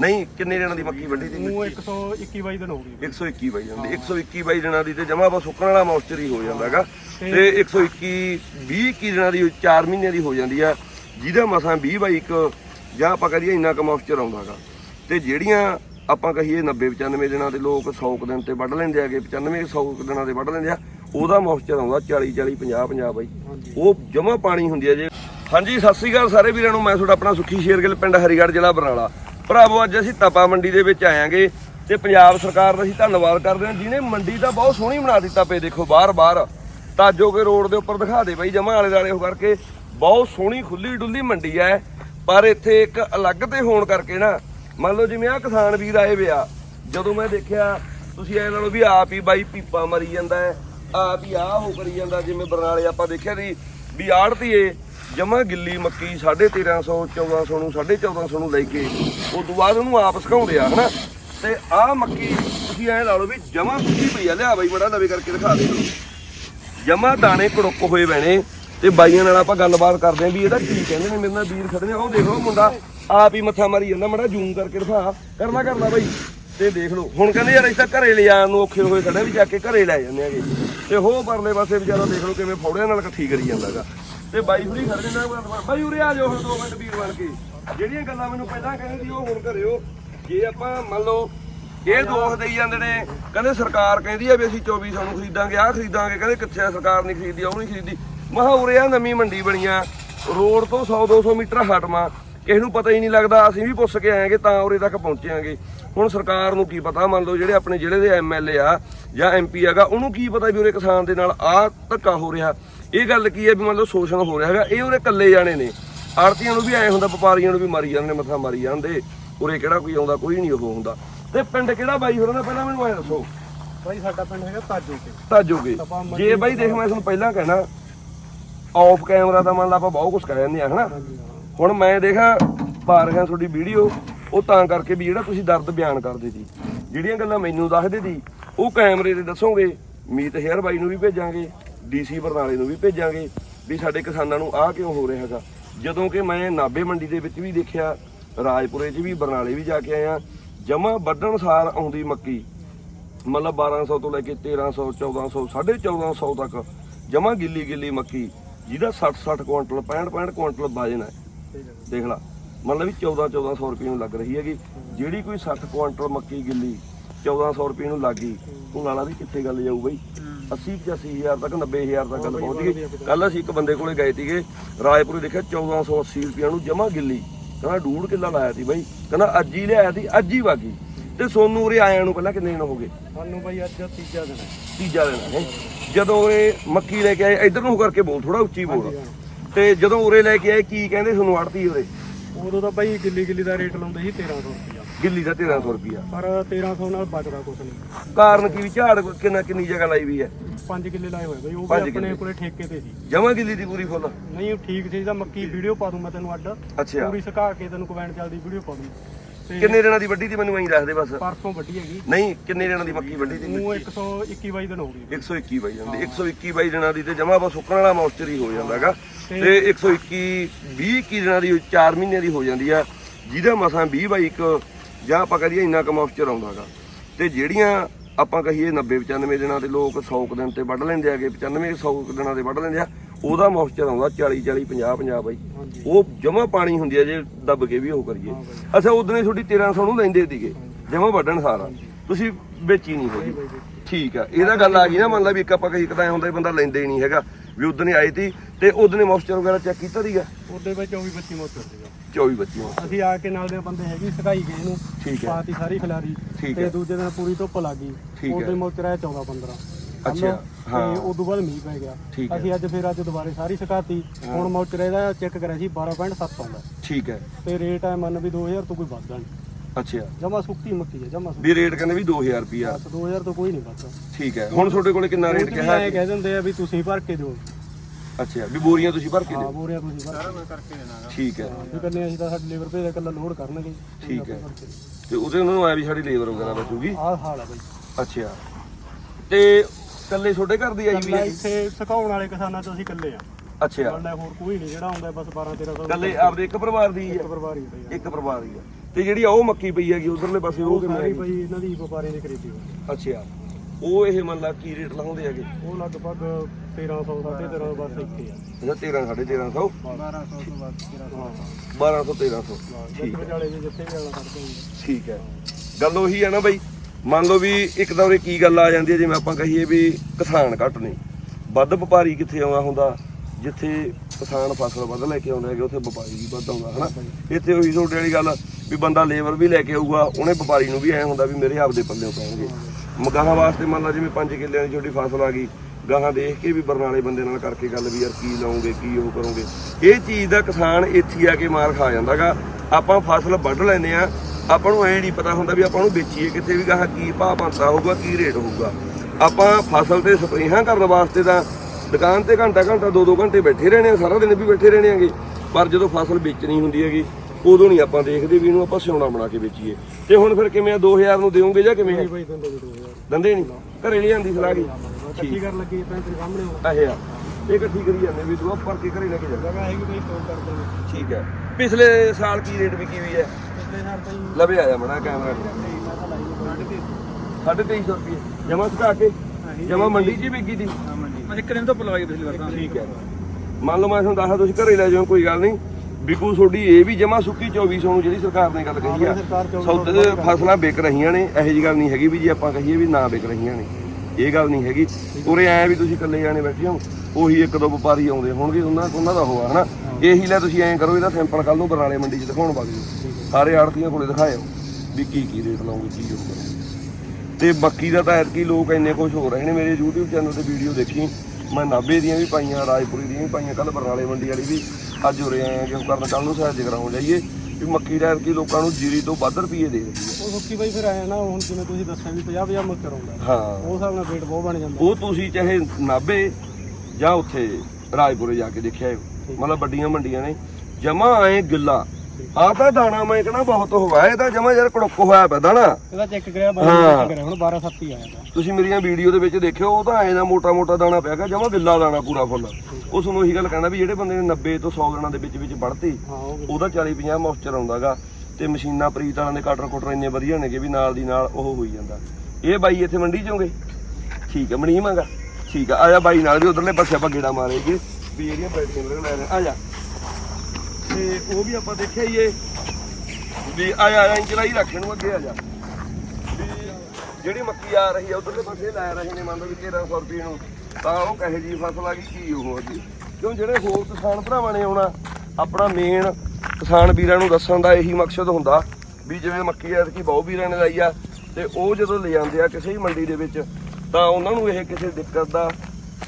ਨਹੀਂ ਕਿੰਨੇ ਦਿਨਾਂ ਦੀ ਮੱਕੀ ਵੱਢੀ ਸੀ? ਉਹ 121 ਬਾਈ ਦਿਨ ਹੋ ਗਏ 121 ਬਾਈ ਜਾਂਦੀ 121 ਬਾਈ ਦਿਨਾਂ ਦੀ ਤੇ ਜਮਾ ਬਸ ਸੁੱਕਣ ਵਾਲਾ ਮੌਇਸਚਰ ਹੀ ਹੋ ਜਾਂਦਾਗਾ ਤੇ 121 20 21 ਦਿਨਾਂ ਦੀ 4 ਮਹੀਨਿਆਂ ਦੀ ਹੋ ਜਾਂਦੀ ਆ ਜਿਹਦਾ ਮਸਾਂ 20 ਬਾਈ ਇੱਕ ਜਾਂ ਆਪਾਂ ਕਹੀਏ ਇੰਨਾ ਕੁ ਮੌਇਸਚਰ ਆਉਂਦਾਗਾ ਤੇ ਜਿਹੜੀਆਂ ਆਪਾਂ ਕਹੀਏ 90 95 ਦਿਨਾਂ ਦੇ ਲੋਕ 100 ਕੁ ਦਿਨ ਤੇ ਵੱਢ ਲੈਂਦੇ ਆਗੇ 95 100 ਕੁ ਦਿਨਾਂ ਦੇ ਵੱਢ ਲੈਂਦੇ ਆ ਉਹਦਾ ਮੌਇਸਚਰ ਆਉਂਦਾ 40 40 50 50 ਬਾਈ। ਉਹ ਜਮਾ ਪਾਣੀ ਹੁੰਦੀ ਆ ਜੇ। ਹਾਂਜੀ ਸਤਿ ਸ੍ਰੀ ਅਕਾਲ ਸਾਰੇ ਵੀਰਾਂ ਨੂੰ ਮੈਂ ਤੁਹਾਡਾ ਆਪਣਾ ਸੁਖੀ ਸ਼ੇਰਗਿੱਲ ਪਿੰਡ ਹਰੀਗੜ੍ਹ ਜ਼ਿਲ੍ਹਾ ਬਰਨਾਲਾ। ਭਰਾਵੋ, ਅੱਜ ਅਸੀਂ ਤਪਾ ਮੰਡੀ ਦੇ ਵਿੱਚ ਆਇਆਂਗੇ ਤੇ ਪੰਜਾਬ ਸਰਕਾਰ ਦਾ ਅਸੀਂ ਧੰਨਵਾਦ ਕਰਦੇ ਹਾਂ। ਜਿਹਨੇ ਮੰਡੀ ਤਾਂ ਬਹੁਤ ਸੋਹਣੀ ਬਣਾ ਦਿੱਤਾ ਪਏ ਦੇਖੋ ਬਾਹਰ ਬਾਹਰ ਤਾਜੋ ਕੇ ਰੋਡ ਦੇ ਉੱਪਰ ਦਿਖਾ ਦੇ ਬਾਈ, ਜਮਾ ਆਲੇ ਦਾਲੇ ਹੋ ਕਰਕੇ। ਬਹੁਤ ਸੋਹਣੀ ਖੁੱਲੀ ਡੁੱਲੀ ਮੰਡੀ ਹੈ, ਪਰ ਇੱਥੇ ਇੱਕ ਅਲੱਗ ਤੇ ਹੋਣ ਕਰਕੇ ਨਾ, ਮੰਨ ਲਓ ਜਿਵੇਂ ਆ ਕਿਸਾਨ ਵੀਰ ਆਏ ਵਿਆ ਜਦੋਂ ਮੈਂ ਦੇਖਿਆ, ਤੁਸੀਂ ਐ ਨਾਲੋਂ ਵੀ ਆਪ ਹੀ ਬਾਈ ਪੀਪਾ ਮਰੀ ਜਾਂਦਾ ਹੈ, ਆਪ ਹੀ ਆਹ ਹੋ ਕਰੀ ਜਾਂਦਾ, ਜਿਵੇਂ ਬਰਨਾਲੇ ਆਪਾਂ ਦੇਖਿਆ ਸੀ ਵੀ ਆੜਤੀਏ ਜਮਾ ਗਿੱਲੀ ਮੱਕੀ 1350 1400 ਨੂੰ 1450 ਨੂੰ ਲੈ ਕੇ ਉਸ ਤੋਂ ਬਾਅਦ ਉਹਨੂੰ ਆਪ ਸੁਕਾਉਂਦੇ ਆ, ਹਨਾ? ਤੇ ਆਹ ਮੱਕੀ ਤੁਸੀਂ ਐ ਲਾ ਲਓ ਵੀ ਜਮਾ ਸੁੱਕੀ ਪਈ ਆ, ਲਿਆ ਬਾਈ ਬੜਾ ਲਵੇ ਕਰਕੇ ਦਿਖਾ ਦੇ। ਜਮਾ ਦਾਣੇ ਕੜੁੱਕ ਹੋਏ ਬੈਣੇ ਤੇ ਬਾਈਆਂ ਨਾਲ ਆਪਾਂ ਗੱਲਬਾਤ ਕਰਦੇ ਆਂ ਵੀ ਇਹਦਾ ਕੀ ਕਹਿੰਦੇ ਨੇ, ਮੇਰੇ ਨਾਲ ਵੀਰ ਖੜੇ ਨੇ। ਉਹ ਦੇਖ ਲਓ ਮੁੰਡਾ ਆਪ ਹੀ ਮੱਥਾ ਮਾਰੀ ਜਾਂਦਾ, ਮੜਾ ਜ਼ੂਮ ਕਰਕੇ ਦਿਖਾ। ਕਰਨਾ ਕਰਨਾ ਬਾਈ। ਤੇ ਦੇਖ ਲਓ, ਹੁਣ ਕਹਿੰਦੇ ਯਾਰ ਅਸੀਂ ਤਾਂ ਘਰੇ ਲਿਜਾਣ ਨੂੰ ਔਖੇ ਹੋਏ ਖੜੇ ਵੀ ਜਾ ਕੇ ਘਰੇ ਲੈ ਜਾਂਦੇ ਆਗੇ ਤੇ ਹੋ ਪਰਲੇ ਪਾਸੇ ਵਿਚਾਰਾ ਦੇਖ ਲਓ ਕਿਵੇਂ ਫੌੜਿਆਂ ਨਾਲ ਇਕੱਠੀ ਕਰੀ ਜਾਂਦਾਗਾ। ਤੇ ਬਾਈ ਹੁਰੀ ਖੜੇ ਨੇ ਬਾਈ ਉਰੇ ਆ ਜਾਓ ਹੁਣ 2 ਮਿੰਟ ਵੀਰ ਬਣ ਕੇ। ਜਿਹੜੀਆਂ ਗੱਲਾਂ ਮੈਨੂੰ ਪਹਿਲਾਂ ਕਹਿੰਦੇ ਸੀ ਉਹ ਹੁਣ ਕਰਿਓ। ਜੇ ਆਪਾਂ ਮੰਨ ਲਓ ਇਹ ਦੋਖ ਦੇਈ ਜਾਂਦੇ ਨੇ, ਕਹਿੰਦੇ ਸਰਕਾਰ ਕਹਿੰਦੀ ਆ ਵੀ ਅਸੀਂ 2400 ਨੂੰ ਖਰੀਦਾਂਗੇ, ਆਹ ਖਰੀਦਾਂਗੇ, ਕਹਿੰਦੇ ਕਿੱਥੇ ਆ ਸਰਕਾਰ ਨਹੀਂ ਖਰੀਦੀ ਉਹ ਨਹੀਂ ਖਰੀਦੀ। ਮਹਾ ਉਰੇ ਆ ਨਵੀਂ ਮੰਡੀ ਬਣੀਆਂ, ਰੋਡ ਤੋਂ 100 200 ਮੀਟਰ ਹਟਵਾ। ਕਿਸੇ ਨੂੰ ਪਤਾ ਹੀ ਨਹੀਂ ਲੱਗਦਾ, ਅਸੀਂ ਵੀ ਪੁੱਛ ਕੇ ਆਏਗੇ ਤਾਂ ਉਰੇ ਤੱਕ ਪਹੁੰਚੇਾਂਗੇ ਹੁਣ ਸਰਕਾਰ ਨੂੰ ਕੀ ਪਤਾ, ਮੰਨ ਲਓ ਜਿਹੜੇ ਆਪਣੇ ਜ਼ਿਲ੍ਹੇ ਦੇ ਐਮਐਲਏ ਆ ਜਾਂ ਐਮਪੀ ਹੈਗਾ, ਉਹਨੂੰ ਕੀ ਪਤਾ ਵੀ ਉਰੇ ਕਿਸਾਨ ਦੇ ਨਾਲ ਆਹ ਧੱਕਾ ਹੋ ਰਿਹਾ। ਇਹ ਗੱਲ ਕੀ ਹੈ ਵੀ ਮੰਨ ਲਓ ਸ਼ੋਸ਼ਣ ਹੋ ਰਿਹਾ ਹੈਗਾ ਇਹ ਉਰੇ ਇਕੱਲੇ ਜਾਣੇ ਨੇ। ਆੜਤੀਆਂ ਨੂੰ ਵੀ ਐ ਹੁੰਦਾ ਵਪਾਰੀਆਂ ਨੂੰ ਵੀ ਮਾਰੀ ਜਾਂਦੇ ਨੇ ਮੱਥਾ ਮਾਰੀ ਜਾਂਦੇ। ਉਰੇ ਕਿਹੜਾ ਕੋਈ ਆਉਂਦਾ ਕੋਈ ਨਹੀਂ ਉਹ ਹੁੰਦਾ। ਤੇ ਪਿੰਡ ਕਿਹੜਾ ਬਾਈ ਹੋਰਾਂ ਦਾ? ਪਹਿਲਾਂ ਮੈਨੂੰ ਐ ਦੱਸੋ। ਬਾਈ ਸਾਡਾ ਪਿੰਡ ਹੈਗਾ ਤਾਜੋ ਕੇ। ਤਾਜੋਗੇ ਜੇ ਬਾਈ ਦੇਖ ਮੈਂ ਤੁਹਾਨੂੰ ਪਹਿਲਾਂ ਕਹਿਣਾ ਆਫ ਕੈਮਰਾ ਤਾਂ ਮੰਨ ਲਾ ਆਪਾਂ ਬਹੁਤ ਕੁਝ ਕਹਿ ਜਾਂਦੇ ਆ ਹਨਾ? ਹੁਣ ਮੈਂ ਦੇਖਾਂ ਪਾ ਰਿਹਾ ਤੁਹਾਡੀ ਵੀਡੀਓ ਉਹ ਤਾਂ ਕਰਕੇ ਵੀ ਜਿਹੜਾ ਤੁਸੀਂ ਦਰਦ ਬਿਆਨ ਕਰਦੇ ਸੀ ਜਿਹੜੀਆਂ ਗੱਲਾਂ ਮੈਨੂੰ ਦੱਸਦੇ ਸੀ ਉਹ ਕੈਮਰੇ ਤੇ ਦੱਸੋਗੇ ਮੀਤ ਹੇਅਰ ਬਾਈ ਨੂੰ ਵੀ ਭੇਜਾਂਗੇ। ਡੀਸੀ ਬਰਨਾਲੇ ਨੂੰ ਵੀ ਭੇਜਾਂਗੇ ਵੀ ਸਾਡੇ ਕਿਸਾਨਾਂ ਨੂੰ ਆਹ ਕਿਉਂ ਹੋ ਰਿਹਾ ਹੈਗਾ। ਜਦੋਂ ਕਿ ਮੈਂ ਨਾਬੇ ਮੰਡੀ ਦੇ ਵਿੱਚ ਵੀ ਦੇਖਿਆ, ਰਾਜਪੁਰੇ 'ਚ ਵੀ, ਬਰਨਾਲੇ ਵੀ ਜਾ ਕੇ ਆਇਆ। ਜਮਾ ਵੱਢਣ ਸਾਰ ਆਉਂਦੀ ਮੱਕੀ, ਮਤਲਬ 1200 ਤੋਂ ਲੈ ਕੇ 1300 1400 1450 ਤੱਕ ਜਮਾ ਗਿੱਲੀ ਗਿੱਲੀ ਮੱਕੀ, ਜਿਹਦਾ 60 60 ਕੁਇੰਟਲ 65 65 ਕੁਇੰਟਲ ਵਜਨ ਹੈ। ਦੇਖ ਲਾ, ਮਤਲਬ ਵੀ 14 1400 ਰੁਪਏ ਨੂੰ ਲੱਗ ਰਹੀ ਹੈਗੀ। ਜਿਹੜੀ ਕੋਈ 60 ਕੁਇੰਟਲ ਮੱਕੀ ਗਿੱਲੀ 1400 ਰੁਪਏ ਨੂੰ ਲੱਗੀ ਤੂੰ ਲਾਲਾ ਵੀ ਕਿੱਥੇ ਗੱਲ ਜਾਊ ਬਈ? 80 80000 ਤੱਕ 90000 ਤੱਕ ਗੱਲ ਪਹੁੰਚ ਗਈ। ਕੱਲ ਅਸੀਂ ਇੱਕ ਬੰਦੇ ਕੋਲੇ ਗਏ ਸੀਗੇ ਰਾਜਪੁਰੇ ਦੇਖਿਆ 1480 ਰੁਪਏ ਨੂੰ ਜਮਾ ਗਿੱਲੀ। ਕਹਿੰਦਾ ਡੂੜ ਕਿੱਲਾ ਲਾਇਆ ਸੀ ਬਾਈ। ਕਹਿੰਦਾ ਅੱਜ ਹੀ ਲਿਆਇਆ ਸੀ ਅੱਜ ਹੀ ਬਾਕੀ ਤੇ ਸੋਨੂੰ ਉਰੇ ਆਇਆਂ ਨੂੰ ਪਹਿਲਾਂ ਕਿੰਨੇ ਦਿਨ ਹੋ ਗਏ? ਸਾਨੂੰ ਬਾਈ ਅੱਜ ਤੀਜਾ ਦਿਨ ਹੈ। ਤੀਜਾ ਦਿਨ ਹੈ ਜਦੋਂ ਇਹ ਮੱਕੀ ਲੈ ਕੇ ਆਏ ਇਧਰ ਨੂੰ ਕਰਕੇ ਬੋਲ ਥੋੜਾ ਉੱਚੀ ਬੋਲ। ਤੇ ਜਦੋਂ ਉਰੇ ਲੈ ਕੇ ਆਏ ਕੀ ਕਹਿੰਦੇ ਤੁਹਾਨੂੰ ਆੜਤੀ ਉਰੇ? ਉਦੋਂ ਤਾਂ ਬਾਈ ਗਿੱਲੀ ਗਿੱਲੀ ਦਾ ਰੇਟ ਲਾਉਂਦੇ ਸੀ 1300 ਰੁਪਇਆ ਗਿੱਲੀ ਦਾ 1300 ਰੁਪਿਆ ਪਰ 1300 ਨਾਲ ਬਚਦਾ ਕੁਛ ਨਹੀਂ। ਕਾਰਨ ਕੀ ਵੀ? ਝਾੜ ਕਿੰਨਾ ਕਿੰਨੀ ਜਗ੍ਹਾ ਲਾਈ ਵੀ ਹੈ? 5 ਕਿੱਲੇ ਲਾਏ ਹੋਏ ਬਾਈ ਉਹ ਪੰਜ ਵੀ ਆਪਣੇ ਕਿੱਲੇ। ਕੋਲੇ ਠੇਕੇ ਤੇ ਸੀ। ਜਮਾ ਗਿੱਲੀ ਦੀ ਪੂਰੀ ਫੁੱਲ? ਨਹੀਂ ਉਹ ਠੀਕ ਸੀ ਤਾਂ ਮੱਕੀ ਵੀਡੀਓ ਪਾ ਦੂੰ ਮੈਂ ਤੈਨੂੰ ਅੱਡ। ਅੱਛਾ। ਪੂਰੀ ਸੁਕਾ ਕੇ ਤੈਨੂੰ ਕਮੈਂਟ ਚੱਲਦੀ ਵੀਡੀਓ ਪਾ ਦੂੰ। ਤੇ ਕਿੰਨੇ ਦਿਨਾਂ ਦੀ ਵੱਡੀ ਦੀ ਮੈਨੂੰ ਐਂ ਦੱਸ ਦੇ ਬਸ। ਪਰਸੋਂ ਵੱਡੀ ਹੈਗੀ। ਨਹੀਂ ਕਿੰਨੇ ਦਿਨਾਂ ਦੀ ਮੱਕੀ ਵੱਡੀ ਦੀ? ਉਹ 121 ਬਾਈ ਦਿਨ ਹੋ ਗਏ 121 ਬਾਈ ਜਾਂਦੀ 121 ਬਾਈ ਦਿਨਾਂ ਦੀ ਤੇ ਜਮਾ ਬਸ ਸੁੱਕਣ ਵਾਲਾ ਮੌਇਸਚਰ ਹੀ ਹੋ ਜਾਂਦਾਗਾ ਤੇ 121 20 21 ਦਿਨਾਂ ਦੀ 4 ਮਹੀਨਿਆਂ ਦੀ ਹੋ ਜਾਂਦੀ ਆ। ਜਿਹਦਾ ਮਸਾਂ 20 ਬਾਈ ਇੱਕ ਜਾਂ ਆਪਾਂ ਕਹੀਏ ਇੰਨਾ ਕੁ ਮੌਇਸਚਰ ਆਉਂਦਾਗਾ ਤੇ ਜਿਹੜੀਆਂ ਆਪਾਂ ਕਹੀਏ 90 95 ਦਿਨਾਂ ਦੇ ਲੋਕ 100 ਕੁ ਦਿਨ ਤੇ ਵੱਢ ਲੈਂਦੇ ਆਗੇ 95 100 ਕੁ ਦਿਨਾਂ ਦੇ ਵੱਢ ਲੈਂਦੇ ਆ ਉਹਦਾ ਮੌਇਸਚਰ ਆਉਂਦਾ 40 40 50 50 ਬਾਈ। ਉਹ ਜਮਾ ਪਾਣੀ ਹੁੰਦੀ ਆ ਜੇ ਦੱਬ ਕੇ ਵੀ ਉਹ ਕਰੀਏ। ਅੱਛਾ ਉਦੋਂ ਹੀ ਤੁਹਾਡੀ 1300 ਨੂੰ ਲੈਂਦੇ ਸੀਗੇ ਜਮਾ ਵੱਢਣ ਸਾਰਾ। ਤੁਸੀਂ ਵੇਚੀ ਨਹੀਂ ਹੈਗੀ ਬਾਈ। ਠੀਕ ਆ ਇਹਦਾ ਗੱਲ ਆ ਗਈ ਨਾ ਮੰਨ ਲਾ ਵੀ ਇੱਕ ਆਪਾਂ ਕਹੀ ਕਦਾਂ ਹੁੰਦਾ ਬੰਦਾ ਲੈਂਦੇ ਹੀ ਨਹੀਂ ਹੈਗਾ। ਵੀ ਉਦੋਂ ਹੀ ਆਈ ਤੀ ਤੇ ਉਦੋਂ ਨੇ ਮੌਸਚਰ ਵਗੈਰਾ ਚੈੱਕ ਕੀਤਾ ਸੀਗਾ? ਉਹਦੇ ਵਿੱਚ 24 25 ਮੋਟਰ ਸੀਗਾ 24 ਬੱਚੀ moisture। ਅਸੀਂ ਆ ਕੇ ਨਾਲ ਦੇ ਬੰਦੇ ਹੈਗੀ ਸਕਾਈ ਗਏ ਇਹਨੂੰ। ਠੀਕ ਹੈ। ਪਾਤੀ ਸਾਰੀ ਖਿਲਾਰੀ। ਠੀਕ ਤੇ ਹੈ। ਦੂਜੇ ਦਿਨ ਪੂਰੀ ਧੁੱਪ ਲੱਗ ਗਈ। ਉਹਦੇ ਮੋਚਰ ਆਇਆ 14 15 ਅੱਛਾ, ਹਾਂ। ਤੇ ਉਦੋਂ ਬਾਅਦ ਮੀਂਹ ਪੈ ਗਿਆ। ਠੀਕ। ਅਸੀਂ ਅੱਜ ਫਿਰ ਅੱਜ ਦੁਬਾਰੇ ਸਾਰੀ ਸਕਾਤੀ ਹੁਣ ਮੋਚਰ ਇਹਦਾ ਚੈੱਕ ਕਰਿਆ ਸੀ 12.7 ਆਉਂਦਾ। ਠੀਕ ਹੈ। ਤੇ ਰੇਟ ਹੈ ਮੰਨ ਵੀ 2000 ਤੋਂ ਕੋਈ ਵੱਧਦਾ ਨਹੀਂ। ਅੱਛਾ। ਜਮਾ ਸੁੱਕੀ ਮੱਕੀ ਹੈ ਜਮਾ ਵੀ ਰੇਟ ਕਹਿੰਦੇ ਵੀ 2000 ਰੁਪਿਆ ਬਸ 2000 ਤੋਂ ਕੋਈ ਨਹੀਂ ਵੱਧਦਾ। ਠੀਕ ਹੈ। ਹੁਣ ਤੁਹਾਡੇ ਕੋਲੇ ਕਿੰਨਾ ਰੇਟ ਕਿਹਾ ਐਂ ਕਹਿ ਦਿੰਦੇ ਆ ਵੀ ਤੁਸੀਂ ਭਰ ਕੇ ਦਿਓ। ਅੱਛਾ ਵੀ ਬੋਰੀਆਂ ਤੁਸੀਂ ਭਰ ਕੇ ਹਾਂ ਦਿਓ। ਬੋਰਿਆ ਤੁਸੀਂ ਭਰ ਕੇ ਕਰਕੇ ਦੇਣਾ ਠੀਕ ਹੈ। ਵੀ ਕੰਨੇ ਅਸੀਂ ਤਾਂ ਸਾਡੀ ਲੇਬਰ ਭੇਜ ਇਕੱਲਾ ਲੋਡ ਕਰਨਗੇ। ਠੀਕ ਹੈ। ਤੇ ਉਹਦੇ ਉਹਨਾਂ ਨੂੰ ਆਇਆ ਵੀ ਸਾਡੀ ਲੇਬਰ ਵਗੈਰਾ ਬਚੂਗੀ? ਆਹ ਹਾਲ ਆ ਬਈ। ਅੱਛਾ। ਤੇ ਕੱਲੇ ਤੁਹਾਡੇ ਘਰ ਦੀ ਆਈ ਵੀ ਕੱਲਾ ਹੈ ਇੱਥੇ ਸੁਕਾਉਣ ਵਾਲੇ ਕਿਸਾਨਾਂ ਤੋਂ ਅਸੀਂ ਇਕੱਲੇ ਆ। ਅੱਛਾ। ਕੱਲਾ ਹੋਰ ਕੋਈ ਨਹੀਂ ਜਿਹੜਾ ਆਉਂਦਾ ਬਸ 12 1300 ਕੱਲੇ ਆਪਦੇ ਇੱਕ ਪਰਿਵਾਰ ਦੀ ਇੱਕ ਹੈ ਪਰਿਵਾਰ ਹੀ। ਇੱਕ ਪਰਿਵਾਰ ਹੈ ਤੇ ਜਿਹੜੀ ਆ ਉਹ ਮੱਕੀ ਪਈ ਹੈਗੀ ਉਧਰਲੇ ਪਾਸੇ ਉਹ ਉਹ ਸਾਰੀ ਹੈਗੀ? ਬਈ ਇਹਨਾਂ ਦੀ ਵਪਾਰੀ ਦੀ ਹੋਈ। ਅੱਛਾ। ਉਹ ਇਹ ਮੰਨ ਲਾ ਕੀ ਰੇਟ ਲਾਉਂਦੇ ਹੈਗੇ? ਉਹ ਲਗਭਗ 1300 1350 ਬਸ ਇੱਥੇ ਆ। ਇਹਦਾ 13 1350 1200 ਤੋਂ ਬਾਅਦ 1300 1200 1300 ਠੀਕ ਜਿੱਥੇ ਵਾਲੇ ਜੇ ਜਿੱਥੇ ਜਾਣਾ ਕਰਦੇ ਹਾਂ ਠੀਕ ਹੈ। ਗੱਲ ਉਹੀ ਹੈ ਨਾ ਬਈ ਮੰਨ ਲਓ ਵੀ ਇੱਕ ਤਾਂ ਉਰੇ ਕੀ ਗੱਲ ਆ ਜਾਂਦੀ ਹੈ ਜਿਵੇਂ ਆਪਾਂ ਕਹੀਏ ਵੀ ਕਿਸਾਨ ਘੱਟ ਨੇ। ਵੱਧ ਵਪਾਰੀ ਕਿੱਥੇ ਆਉਂਦਾ ਹੁੰਦਾ? ਜਿੱਥੇ ਕਿਸਾਨ ਫਸਲ ਵੱਧ ਲੈ ਕੇ ਆਉਂਦਾ ਹੈਗਾ, ਉੱਥੇ ਵਪਾਰੀ ਵੀ ਵੱਧ ਆਉਂਦਾ, ਹਨਾ? ਇੱਥੇ ਉਹੀ ਤੁਹਾਡੇ ਵਾਲੀ ਗੱਲ, ਵੀ ਬੰਦਾ ਲੇਬਰ ਵੀ ਲੈ ਕੇ ਆਊਗਾ, ਉਹਨੇ ਵਪਾਰੀ ਨੂੰ ਵੀ ਐ ਹੁੰਦਾ ਵੀ ਮੇਰੇ ਆਪਦੇ ਪੱਲਿਓਂ ਪੈਣਗੇ ਮਗਾਹਾਂ ਵਾਸਤੇ ਮੰਨ ਲਾ ਜਿਵੇਂ 5 ਕਿੱਲਿਆਂ ਦੀ ਛੋਟੀ ਫਸਲ ਆ ਗਈ, ਗਾਹਾਂ ਦੇਖ ਕੇ ਵੀ ਬਰਨਾਲੇ ਬੰਦੇ ਨਾਲ ਕਰਕੇ ਗੱਲ ਵੀ ਯਾਰ ਕੀ ਲਾਉਂਗੇ, ਕੀ ਉਹ ਕਰੋਗੇ। ਇਹ ਚੀਜ਼ ਦਾ ਕਿਸਾਨ ਇੱਥੇ ਆ ਕੇ ਮਾਰ ਖਾ ਜਾਂਦਾਗਾ। ਆਪਾਂ ਫਸਲ ਵੱਢ ਲੈਨੇ ਆ ਆਪਾਂ ਨੂੰ ਐ ਨਹੀਂ ਪਤਾ ਹੁੰਦਾ ਵੀ ਆਪਾਂ ਨੂੰ ਵੇਚੀਏ ਕਿੱਥੇ, ਵੀ ਗਾਹਾਂ ਕੀ ਭਾਅ ਬਣਦਾ ਹੋਊਗਾ, ਕੀ ਰੇਟ ਹੋਊਗਾ। ਆਪਾਂ ਫਸਲ ਤੇ ਸਪਰੇਹਾਂ ਕਰਨ ਵਾਸਤੇ ਤਾਂ ਦੁਕਾਨ ਤੇ ਘੰਟਾ ਘੰਟਾ ਦੋ ਦੋ ਘੰਟੇ ਬੈਠੇ ਰਹਿਣੇ ਆ ਸਾਰਾ ਦਿਨ ਵੀ ਬੈਠੇ ਰਹਿਣੇ ਆਗੇ। ਪਰ ਜਦੋਂ ਫਸਲ ਵੇਚਣੀ ਹੁੰਦੀ ਹੈਗੀ ਉਦੋਂ ਨਹੀਂ ਆਪਾਂ ਦੇਖਦੇ ਵੀ ਇਹਨੂੰ ਆਪਾਂ ਸਿਉਣਾ ਬਣਾ ਕੇ ਵੇਚੀਏ। ਤੇ ਹੁਣ ਫਿਰ ਕਿਵੇਂ ਆ 2000 ਨੂੰ ਦੇਵੋਗੇ ਜਾਂ ਕਿਵੇਂ ਆ? ਨਹੀਂ ਬਈ ਦੰਦੇ ਦੰਦੇ ਨਹੀਂ। ਘਰੇ ਨਹੀਂ ਆਂਦੀ ਸਲਾਹ ਗਈ ਇਕੱਠੀ ਕਰਨ ਲੱਗੀ ਤਾਂ ਤੇਰੇ ਸਾਹਮਣੇ ਆਹੇ ਆ। ਇਹ ਇਕੱਠੀ ਕਰੀ ਜਾਂਦੇ ਵੀ ਦੂਆ ਭਰ ਕੇ ਘਰੇ ਲੈ ਕੇ ਜਾਂਦਾ ਜਗ੍ਹਾ ਹੈਗੀ ਬਈ ਸਟੋਰ ਕਰ ਦਾਂਗੇ ਠੀਕ ਹੈ। ਪਿਛਲੇ ਸਾਲ ਕੀ ਰੇਟ ਵਿਕੀ ਹੋਈ ਹੈ? ਪਿਛਲੇ ਸਾਲ ਤਾਂ ਲਵੇ ਆਇਆ ਮੜਾ ਕੈਮਰਾ। ਤਾਂ ਦੇ 2350 ਰੁਪਏ ਜਮਾ ਸੁਕਾ ਕੇ? ਜਮਾ ਮੰਡੀ 'ਚ ਵਿਕੀ ਦੀ ਮੈਂ ਇੱਕ ਦਿਨ ਤੋਂ ਪਲਵਾਈ ਪਿਛਲੀ ਵਾਰ ਠੀਕ ਹੈ। ਮੰਨ ਲਓ ਮੈਂ ਤੁਹਾਨੂੰ ਦੱਸਦਾ ਤੁਸੀਂ ਘਰੇ ਲੈ ਜਾਓ ਕੋਈ ਗੱਲ ਨਹੀਂ। ਵਿਕੂ ਤੁਹਾਡੀ ਇਹ ਵੀ ਜਮਾ ਸੁੱਕੀ 2400 ਨੂੰ ਜਿਹੜੀ ਸਰਕਾਰ ਨੇ ਗੱਲ ਕਹੀ ਆ। ਹਾਂ, ਸਰਕਾਰ 2400 ਸੌਦੇ ਦੇ ਫਸਲਾਂ ਵਿਕ ਰਹੀਆਂ ਨੇ ਇਹੋ ਜੀ ਗੱਲ ਨਹੀਂ ਹੈਗੀ ਵੀ ਜੇ ਆਪਾਂ ਕਹੀਏ ਵੀ ਨਾ ਵਿਕ ਰਹੀਆਂ ਨੇ। ਇਹ ਗੱਲ ਨਹੀਂ ਹੈਗੀ। ਉਰੇ ਐ ਵੀ ਤੁਸੀਂ ਇਕੱਲੇ ਜਾਣੇ ਬੈਠੇ ਹੋ ਉਹੀ ਇੱਕ ਦੋ ਵਪਾਰੀ ਆਉਂਦੇ ਹੋਣਗੇ ਉਹਨਾਂ ਉਹਨਾਂ ਦਾ ਹੋਆ ਹਨਾ? ਇਹੀ ਲੈ ਤੁਸੀਂ ਐਂ ਕਰੋ ਇਹਦਾ ਸੈਂਪਲ ਕੱਲ ਨੂੰ ਬਰਨਾਲੇ ਮੰਡੀ 'ਚ ਦਿਖਾਉਣ ਵਗ ਜਾਓ ਸਾਰੇ ਆੜਤੀਆਂ ਕੋਲੇ ਦਿਖਾਇਓ ਵੀ ਕੀ ਕੀ ਰੇਟ ਲਾਉਂਗੇ ਕੀ ਕਰੋਗੇ ਤੇ ਬਾਕੀ ਦਾ ਤਾਂ ਐਤਕੀ ਲੋਕ ਇੰਨੇ ਕੁਝ ਹੋ ਰਹੇ ਨੇ ਮੇਰੇ YouTube ਚੈਨਲ ਤੇ ਵੀਡੀਓ ਦੇਖੀ। ਮੈਂ ਨਾਭੇ ਦੀਆਂ ਵੀ ਪਾਈਆਂ ਰਾਜਪੁਰੀ ਦੀਆਂ ਵੀ ਪਾਈਆਂ ਕੱਲ ਬਰਨਾਲੇ ਮੰਡੀ ਵਾਲੀ ਵੀ ਅੱਜ ਹੋ ਰਹੇ ਆਏ ਆ ਕਿ ਉਹ ਕਰਨ ਕੱਲ ਨੂੰ ਸਾਜ ਕਰਾਉਣ ਜਾਈਏ। ਵੀ ਮੱਕੀ ਦਾ ਐਤਕੀ ਲੋਕਾਂ ਨੂੰ ਜੀਰੀ ਤੋਂ ਵੱਧ ਰੁਪਏ ਦੇ ਰਹੀ ਹੈ ਉਹ ਸੁੱਕੀ ਬਈ ਫਿਰ ਆਇਆ ਨਾ ਹੁਣ ਜਿਵੇਂ ਤੁਸੀਂ ਦੱਸਿਆ ਵੀ 50 50 ਮੁੱਕ ਕਰਾਉਂਦਾ ਹਾਂ। ਉਹ ਹਿਸਾਬ ਨਾਲ weight ਬਹੁਤ ਬਣ ਜਾਂਦਾ। ਉਹ ਤੁਸੀਂ ਚਾਹੇ ਨਾਭੇ ਜਾਂ ਉੱਥੇ ਰਾਜਪੁਰੇ ਜਾ ਕੇ ਦੇਖਿਆ ਮਤਲਬ ਵੱਡੀਆਂ ਮੰਡੀਆਂ ਨੇ। ਜਮਾ ਐ ਗਿੱਲਾ। ਆਹ ਤਾਂ ਦਾਣਾ ਮੈਂ ਕਹਿੰਦਾ ਬਹੁਤ ਹੋਇਆ ਇਹ ਤਾਂ ਜਮਾ ਯਾਰ ਕੜੁੱਕ ਹੋਇਆ ਪਿਆ ਦਾਣਾ। ਇਹਦਾ ਚੈੱਕ ਕਰਿਆ ਚੈੱਕ ਕਰਿਆ ਹੁਣ 12 7 ਹੀ ਆਇਆ। ਤੁਸੀਂ ਮੇਰੀਆਂ ਵੀਡੀਓ ਦੇ ਵਿੱਚ ਦੇਖਿਓ ਉਹ ਤਾਂ ਐ ਨਾ ਮੋਟਾ ਮੋਟਾ ਦਾਣਾ ਪਿਆ ਗਾ ਜਮਾ ਗਿੱਲਾ ਦਾਣਾ ਪੂਰਾ ਫੁੱਲ। ਉਸ ਨੂੰ ਉਹੀ ਗੱਲ ਕਹਿੰਦਾ ਵੀ ਜਿਹੜੇ ਬੰਦੇ ਨੇ 90 ਤੋਂ 100 ਦਿਨਾਂ ਦੇ ਵਿੱਚ ਵਿੱਚ ਵੜਤੀ ਉਹਦਾ 40 50 ਮੌਇਸਚਰ ਆਉਂਦਾਗਾ ਤੇ ਮਸ਼ੀਨਾਂ ਪ੍ਰੀਤ ਵਾਲਿਆਂ ਦੇ ਕਟਰ ਕੁਟਰ ਇੰਨੇ ਵਧੀਆ ਨੇਗੇ ਵੀ ਨਾਲ ਦੀ ਨਾਲ ਉਹ ਹੋਈ ਜਾਂਦਾ। ਇਹ ਬਾਈ ਇੱਥੇ ਮੰਡੀ ਚੋਂਗੇ ਠੀਕ ਹੈ ਮਣੀਮਾਂਗਾ ਠੀਕ ਆ ਆਜਾ ਬਾਈ ਨਾਲ ਵੀ ਉਧਰਲੇ ਪਾਸੇ ਆਪਾਂ ਗੇੜਾ ਮਾਰੇਗੇ ਵੀ ਜਿਹੜੀਆਂ ਨੇ ਲੈ ਆ ਜਾ। ਤੇ ਉਹ ਵੀ ਆਪਾਂ ਦੇਖਿਆ ਹੀ ਏ ਵੀ ਆ ਆਇਆ ਇੰਚ ਲਾਈ ਰੱਖ ਇਹਨੂੰ ਅੱਗੇ ਆ ਜਾ। ਵੀ ਜਿਹੜੀ ਮੱਕੀ ਆ ਰਹੀ ਆ, ਉਧਰਲੇ ਪਾਸੇ ਲੈ ਰਹੇ ਨੇ ਮੰਨ ਲਓ ਵੀ 1300 ਰੁਪਏ ਨੂੰ। ਤਾਂ ਉਹ ਕਹੇ ਜੀ ਫਸਲ ਆ ਗਈ, ਕੀ ਉਹ ਅੱਗੇ ਕਿਉਂ ਜਿਹੜੇ ਹੋਰ ਕਿਸਾਨ ਭਰਾਵਾਂ ਨੇ ਆਉਣਾ, ਆਪਣਾ ਮੇਨ ਕਿਸਾਨ ਵੀਰਾਂ ਨੂੰ ਦੱਸਣ ਦਾ ਇਹੀ ਮਕਸਦ ਹੁੰਦਾ ਵੀ ਜਿਵੇਂ ਮੱਕੀ ਐਤਕੀ ਬਹੁ ਵੀਰਾਂ ਨੇ ਲਾਈ ਆ, ਤੇ ਉਹ ਜਦੋਂ ਲੈ ਜਾਂਦੇ ਆ ਕਿਸੇ ਵੀ ਮੰਡੀ ਦੇ ਵਿੱਚ, ਤਾਂ ਉਹਨਾਂ ਨੂੰ ਇਹ ਕਿਸੇ ਦਿੱਕਤ ਦਾ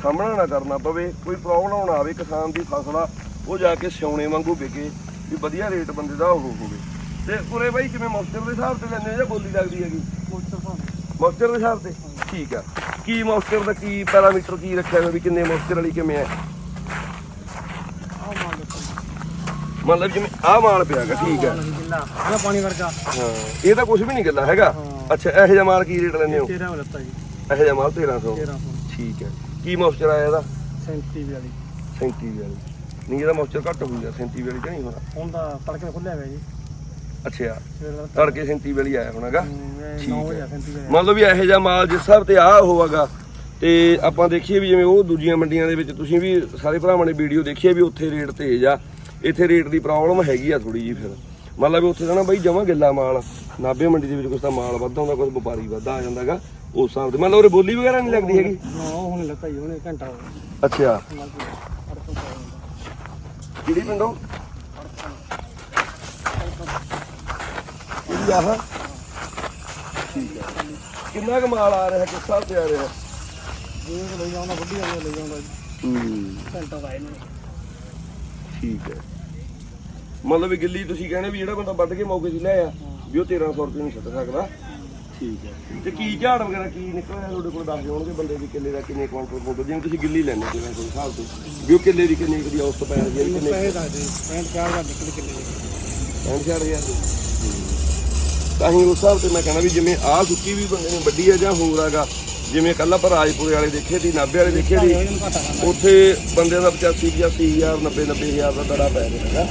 ਸਾਹਮਣਾ ਨਾ ਕਰਨਾ ਪਵੇ, ਕੋਈ ਪ੍ਰੋਬਲਮ ਨਾ ਆਵੇ ਕਿਸਾਨ ਦੀ ਫਸਲ ਆ। ਉਹ ਜਾ ਕੇ ਸਿਉਣੇ ਵਾਂਗੂ ਵਿਕੇ ਵੀ ਵਧੀਆ ਰੇਟ ਬੰਦੇ ਦਾ ਉਹ ਹੋਵੇ। ਤੇ ਉਰੇ ਬਾਈ ਕਿਵੇਂ ਮੌਸਚਰ ਦੇ ਹਿਸਾਬ ਤੇ ਲੈਂਦੇ ਹੋ ਜਾਂ ਬੋਲੀ ਲੱਗਦੀ ਹੈਗੀ? ਮੌਸਚਰ ਦੇ ਹਿਸਾਬ ਤੇ? ਠੀਕ ਆ। ਕੀ ਮੌਸਚਰ ਦਾ ਕੀ ਪੈਰਾਮੀਟਰ ਕੀ ਰੱਖਿਆ ਹੋਇਆ ਵੀ ਕਿੰਨੇ ਮੌਸਚਰ ਵਾਲੀ ਕਿਵੇਂ ਆ ਮਤਲਬ ਜਿਵੇਂ ਆਹ ਮਾਲ ਪਿਆਗਾ ਠੀਕ ਆ ਪਾਣੀ ਵਰਗਾ? ਹਾਂ ਇਹ ਤਾਂ ਕੁਝ ਵੀ ਨਹੀਂ ਗੱਲਾਂ ਹੈਗਾ। ਹਾਂ। ਅੱਛਾ ਇਹੋ ਜਿਹਾ ਮਾਲ ਕੀ ਰੇਟ ਲੈਂਦੇ ਹੋ? 13 ਲੱਤਾ ਜੀ। ਇਹੋ ਜਿਹਾ ਮਾਲ 1300 1300 ਠੀਕ ਹੈ। ਕੀ ਮੌਸਚਰ ਆਇਆ ਇਹਦਾ? 37 ਵਾਲੀ 37 ਵਾਲੀ ਨਹੀਂ ਇਹਦਾ ਮੌਸਚਰ ਘੱਟ ਹੋਊਗਾ 37 ਵਾਲੀ ਤਾਂ ਨਹੀਂ ਹੋਣਾ। ਹੁਣ ਤਾਂ ਤੜਕੇ ਖੁੱਲਿਆ ਹੋਇਆ ਜੀ। ਅੱਛਾ ਸਵੇਰ ਦਾ ਤੜਕੇ। 37 ਵਾਲੀ ਆਇਆ ਹੋਣਾਗਾ। 9 ਵਜੇ 37 ਵਜੇ ਮੰਨ ਲਓ ਵੀ ਇਹੋ ਜਿਹਾ ਮਾਲ ਜਿਸ ਹਿਸਾਬ ਤੇ ਆ ਹੋਵਾਗਾ ਤੇ ਆਪਾਂ ਦੇਖੀਏ ਵੀ ਜਿਵੇਂ ਉਹ ਦੂਜੀਆਂ ਮੰਡੀਆਂ ਦੇ ਵਿੱਚ ਤੁਸੀਂ ਵੀ ਸਾਰੇ ਭਰਾਵਾਂ ਨੇ ਵੀਡੀਓ ਦੇਖੀ ਹੈ ਵੀ ਉੱਥੇ ਰੇਟ ਤੇਜ਼ ਆ ਇੱਥੇ ਰੇਟ ਦੀ ਪ੍ਰੋਬਲਮ ਹੈਗੀ ਆ ਥੋੜੀ ਜੀ ਫਿਰ। ਮੰਨ ਲਾ ਵੀ ਉੱਥੇ ਬਈ ਜਮਾ ਗਿੱਲਾ ਮਾਲ ਨਾਭੇ ਮੰਡੀ ਦੇ ਵਿੱਚ ਕੁਝ ਤਾਂ ਮਾਲ ਵੱਧਾ ਹੁੰਦਾ ਕੁਝ ਵਪਾਰੀ ਵੱਧਾ ਆ ਜਾਂਦਾਗਾ ਉਸ ਹਿਸਾਬ ਤੇ। ਮੰਨ ਲਓ ਉਰੇ ਬੋਲੀ ਵਗੈਰਾ ਨਹੀਂ ਲੱਗਦੀ ਹੈਗੀ? ਉਹ ਹੁਣ ਲੱਤਾ ਜੀ ਉਹਨੇ ਘੰਟਾ ਹੋ ਗਿਆ। ਅੱਛਾ ਨਾਲ ਕੀ ਅੜਸੋਂ ਪੈ ਜਾਂਦਾ ਕਿਹੜੀ ਪਿੰਡੋਂ ਕਿਹੜੀ ਆਹ ਠੀਕ ਹੈ ਕਿੰਨਾ ਕੁ ਮਾਲ ਆ ਰਿਹਾ ਕਿਸ ਹਿਸਾਬ ਤੇ ਆ ਰਿਹਾ? ਜੇ ਲਈ ਜਾਂਦਾ ਵੱਡੀ ਵਾਲੀ ਲਈ ਜਾਂਦਾ ਜੀ। ਹੂੰ। ਘੰਟਾ ਇਹਨਾਂ ਨੇ। ਠੀਕ ਹੈ ਮਤਲਬ ਗਿੱਲੀ ਤੁਸੀਂ ਕਹਿੰਦੇ ਵੀ ਜਿਹੜਾ ਬੰਦਾ ਵੱਢ ਕੇ ਮੌਕੇ 'ਚ ਲਿਆਇਆ ਵੀ ਉਹ 1300 ਰੁਪਏ ਨੂੰ ਛੱਡ ਸਕਦਾ। ਠੀਕ ਹੈ। ਤੇ ਕੀ ਝਾੜ ਵਗੈਰਾ ਕੀ ਨਿਕਲਿਆ ਤੁਹਾਡੇ ਕੋਲ? ਦੱਸ ਦਿਓਗੇ ਬੰਦੇ ਦੀ ਕਿੱਲੇ ਦਾ ਕਿੰਨੇ ਕੁਆਂਟਲ ਪਾਉਂਦੇ ਜਿਵੇਂ ਤੁਸੀਂ ਗਿੱਲੀ ਲੈਣੇ ਜਿਵੇਂ ਕੋਈ ਹਿਸਾਬ ਤੋਂ ਵੀ ਉਹ ਕਿੱਲੇ ਦੀ ਕਿੰਨੀ ਕੁ ਦੀ ਔਸਤ ਪੈ ਰਹੀ ਹੈ ਵੀ ਕਿੰਨੇ ਪੈਸੇ ਦੱਸ ਦੇ 65 ਦਾ ਨਿਕਲ ਕਿੱਲੇ ਦੇ। ਪੈਂਹਠ ਹਜ਼ਾਰ ਹਜ਼ਾਰ ਦੀ। ਤਾਂ ਹੀ ਉਸ ਹਿਸਾਬ ਤੇ ਮੈਂ ਕਹਿੰਦਾ ਵੀ ਜਿਵੇਂ ਆਹ ਸੁੱਕੀ ਵੀ ਬੰਦੇ ਨੇ ਵੱਡੀ ਆ ਜਾਂ ਹੋਰ ਹੈਗਾ ਜਿਵੇਂ ਕੱਲ ਆਪਾਂ ਰਾਜਪੁਰੇ ਵਾਲੇ ਦੇਖੇ ਸੀ ਨਾਭੇ ਵਾਲੇ ਦੇਖੇ ਕਰਨਾ ਉੱਥੇ ਬੰਦਿਆਂ ਦਾ 85 85000 90 90000 ਦਾ ਦੜਾ ਪੈ ਰਿਹਾ ਹੈਗਾ।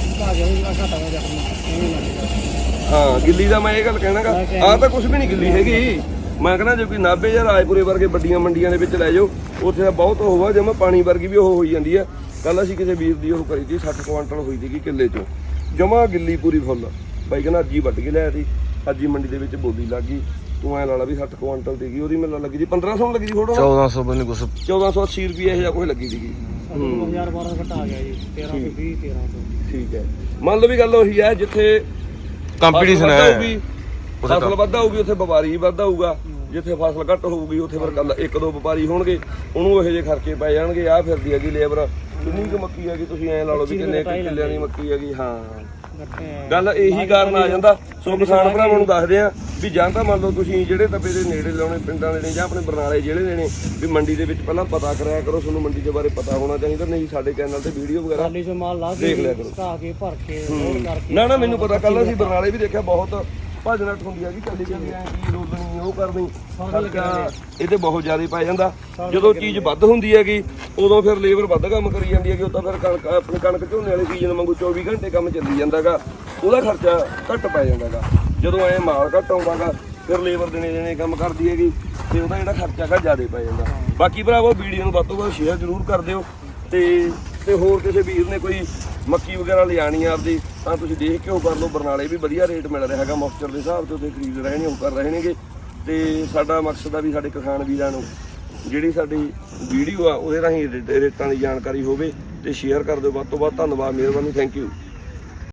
ਹੋ ਗਿੱਲੀ ਦਾ ਮੈਂ ਇਹ ਗੱਲ ਕਹਿਣਾਗਾ ਆਹ ਤਾਂ ਕੁਝ ਵੀ ਨਹੀਂ ਗਿੱਲੀ ਹੈਗੀ। ਮੈਂ ਕਹਿੰਦਾ ਜੇ ਕੋਈ ਨਾਭੇ ਜਾਂ ਰਾਜਪੁਰੇ ਵਰਗੇ ਵੱਡੀਆਂ ਮੰਡੀਆਂ ਦੇ ਵਿੱਚ ਲੈ ਜਾਓ ਉੱਥੇ ਤਾਂ ਬਹੁਤ ਹੋਵਾ ਜਮਾ ਪਾਣੀ ਵਰਗੀ ਵੀ ਉਹ ਹੋਈ ਜਾਂਦੀ ਆ। ਕੱਲ ਅਸੀਂ ਕਿਸੇ ਵੀਰ ਦੀ ਉਹ ਕਰੀ ਸੀ 60 ਕੁਆਂਟਲ ਹੋਈ ਸੀਗੀ ਕਿੱਲੇ ਚੋਂ। ਜਮਾ ਗਿੱਲੀ ਪੂਰੀ ਫੁੱਲ। ਬਾਈ ਕਹਿੰਦਾ ਅੱਜ ਹੀ ਵੱਢ ਕੇ ਲਿਆਇਆ ਸੀ ਅੱਜ ਹੀ ਮੰਡੀ ਦੇ ਵਿੱਚ ਬੋਲੀ ਲੱਗ ਗਈ। ਤੂੰ ਐ ਲਾ ਲਾ ਵੀ 60 ਕੁਆਂਟਲ ਸੀਗੀ ਉਹਦੀ ਮੈਨੂੰ ਲੱਗੀ ਸੀ 1500 ਨੂੰ ਲੱਗੀ ਸੀ ਫੋਟੋ। 1400 ਬਣੀ ਕੁਛ 1480 ਰੁਪਏ ਇਹ ਜਾਂ ਕੁਝ ਲੱਗੀ ਸੀਗੀ। 2012 ਘਟਾ ਗਿਆ ਜੀ 1320 1300 ਠੀਕ ਹੈ। ਮੰਨ ਲਓ ਵੀ ਗੱਲ ਉਹੀ ਹੈ ਜਿੱਥੇ ਕੰਪੀਟੀਸ਼ਨ ਹੈ। ਫਸਲ ਵੱਧ ਹੋਊਗੀ ਉੱਥੇ ਵਪਾਰੀ ਵੱਧ ਹੋਊਗਾ ਜਿੱਥੇ ਫਸਲ ਘੱਟ ਹੋਊਗੀ ਉੱਥੇ ਫਿਰ ਕੱਲ ਇੱਕ ਦੋ ਵਪਾਰੀ ਹੋਣਗੇ। ਉਹਨੂੰ ਇਹੋ ਜਿਹੇ ਖਰਚੇ ਪੈ ਜਾਣਗੇ। ਆ ਫਿਰਦੀ ਹੈਗੀ ਲੇਬਰ। ਕਿੰਨੀ ਕੁ ਮੱਕੀ ਹੈਗੀ ਤੁਸੀਂ ਐਂ ਲਾ ਲਓ ਵੀ ਕਿੰਨੇ ਕਿੱਲਿਆਂ ਦੀ ਮੱਕੀ ਹੈਗੀ। ਹਾਂ। ਗੱਲ ਇਹੀ ਕਾਰਨ ਆ ਜਾਂਦਾ। ਸੋ ਕਿਸਾਨ ਭਰਾਵਾਂ ਨੂੰ ਦੱਸਦੇ ਆ ਵੀ ਜਾਂ ਤਾਂ ਮੰਨ ਲਓ ਤੁਸੀਂ ਜਿਹੜੇ ਤਪੇ ਦੇ ਨੇੜੇ ਲਾਉਣੇ ਪਿੰਡਾਂ ਦੇ ਨੇ ਜਾਂ ਆਪਣੇ ਬਰਨਾਲੇ ਜਿਹੜੇ ਦੇ ਨੇ ਵੀ ਮੰਡੀ ਦੇ ਵਿੱਚ ਪਹਿਲਾਂ ਪਤਾ ਕਰਿਆ ਕਰੋ ਤੁਹਾਨੂੰ ਮੰਡੀ ਦੇ ਬਾਰੇ ਪਤਾ ਹੋਣਾ ਚਾਹੀਦਾ ਨਹੀਂ ਸਾਡੇ ਚੈਨਲ ਤੇ ਵੀਡੀਓ ਵਗੈਰਾ ਖਾਲੀ ਚੋਂ ਮਾਲ ਲਾ ਕੇ ਦੇਖ ਲਿਆ ਕਰੋ। ਸੁਕਾ ਕੇ ਭਰ ਕੇ ਲੋਡ ਕਰਕੇ ਨਾ ਨਾ ਮੈਨੂੰ ਪਤਾ ਕੱਲ ਅਸੀਂ ਬਰਨਾਲੇ ਵੀ ਦੇਖਿਆ ਬਹੁਤ ਭੱਜ ਨੱਠ ਹੁੰਦੀ ਆ ਜੀ ਚੱਲੀ ਜਾਂਦੀ ਐ ਕੀ ਰੋਲਣੀ ਉਹ ਕਰਨੀ ਖਰਚਾ ਇਹਦੇ ਬਹੁਤ ਜ਼ਿਆਦਾ ਪੈ ਜਾਂਦਾ। ਜਦੋਂ ਚੀਜ਼ ਵੱਧ ਹੁੰਦੀ ਹੈਗੀ ਉਦੋਂ ਫਿਰ ਲੇਬਰ ਵੱਧ ਕੰਮ ਕਰੀ ਜਾਂਦੀ ਹੈਗੀ ਤਾਂ ਫਿਰ ਕਣਕ ਆਪਣੀ ਕਣਕ ਝੋਨੇ ਵਾਲੇ ਸੀਜ਼ਨ ਵਾਂਗੂ 24 ਘੰਟੇ ਕੰਮ ਚੱਲੀ ਜਾਂਦਾਗਾ ਉਹਦਾ ਖਰਚਾ ਘੱਟ ਪੈ ਜਾਂਦਾਗਾ। ਜਦੋਂ ਐ ਮਾਲ ਘੱਟ ਆਉਂਦਾਗਾ, ਫਿਰ ਲੇਬਰ ਦੇਣੇ ਦਿਨੇ ਕੰਮ ਕਰਦੀ ਹੈਗੀ, ਤੇ ਉਹਦਾ ਜਿਹੜਾ ਖਰਚਾ ਹੈਗਾ ਜ਼ਿਆਦਾ ਪੈ ਜਾਂਦਾ। ਬਾਕੀ ਭਰਾਵੋ ਵੀਡੀਓ ਨੂੰ ਵੱਧ ਤੋਂ ਵੱਧ ਸ਼ੇਅਰ ਜ਼ਰੂਰ ਕਰ ਦਿਓ, ਤੇ ਤੇ ਹੋਰ ਕਿਸੇ ਵੀਰ ਨੇ ਕੋਈ ਮੱਕੀ ਵਗੈਰਾ ਲਿਆਣੀ ਆ ਆਪਦੀ, ਤਾਂ ਤੁਸੀਂ ਦੇਖ ਕੇ ਉਹ ਕਰ ਲਓ। ਬਰਨਾਲੇ ਵੀ ਵਧੀਆ ਰੇਟ ਮਿਲ ਰਿਹਾ ਹੈਗਾ ਮੌਸਚਰ ਦੇ ਹਿਸਾਬ ਤੇ ਉੱਥੇ ਖਰੀਦ ਰਹੇ ਨੇ ਉਹ ਕਰ ਰਹੇ ਨੇਗੇ ਤੇ ਸਾਡਾ ਮਕਸਦ ਆ ਵੀ ਸਾਡੇ ਕਿਸਾਨ ਵੀਰਾਂ ਨੂੰ ਜਿਹੜੀ ਸਾਡੀ ਵੀਡੀਓ ਆ, ਉਹਦੇ ਰਾਹੀਂ ਰੇ- ਰੇਟਾਂ ਦੀ ਜਾਣਕਾਰੀ ਹੋਵੇ, ਤੇ ਸ਼ੇਅਰ ਕਰ ਦਿਓ। ਵੱਧ ਤੋਂ ਵੱਧ ਧੰਨਵਾਦ, ਮਿਹਰਬਾਨੀ ਥੈਂਕ ਯੂ